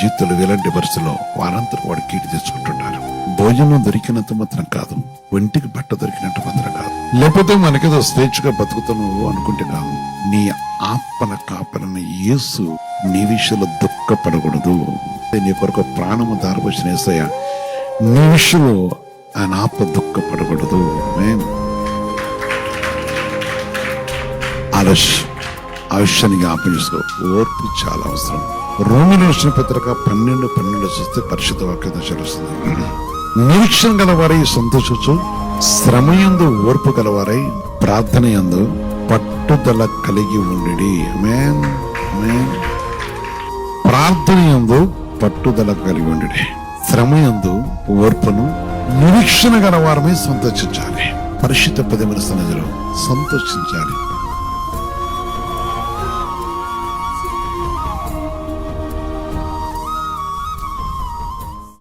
జీవితంలో ఇలాంటి వరుసలో వారంతరం వాడు కీటి తెచ్చుకుంటున్నారు. భోజనం దొరికినంత మాత్రం కాదు ఒంటికి బట్ట దొరికినంత మాత్రం కాదు. లేకపోతే మనకేదో స్వేచ్ఛగా బతుకుతున్నావు అనుకుంటే కాదు నీ ఆత్మల కాపలన యేసు నీ విషయంలో దుఃఖపడకూడదు. నీ కొరకు ప్రాణము దారిపోసిన ఏసయ్య నీ విషయంలో ఆయన ఆత్మ దుఃఖపడకూడదు. ఆమేన్. ఆలస్యం. ఆయుష్యాన్ని జ్ఞాపం చేసుకో. ఓర్పు చాలా అవసరం. రోమిలో వచ్చిన పత్రిక పన్నెండు పన్నెండు చూస్తే పరిశుద్ధ వాక్యం చదువుతుంది నిరీక్షణ గలవారై సంతోషించు శ్రమయందు ఓర్పు గలవారై ప్రార్థన యందు పట్టుదల కలిగి ఉండి ప్రార్థన యందు పట్టుదల కలిగి ఉండి శ్రమయందు ఓర్పును నిరీక్షణ గలవారమే సంతోషించాలి. పరిశుద్ధ పదమైన సన్నిధిలో సంతోషించాలి.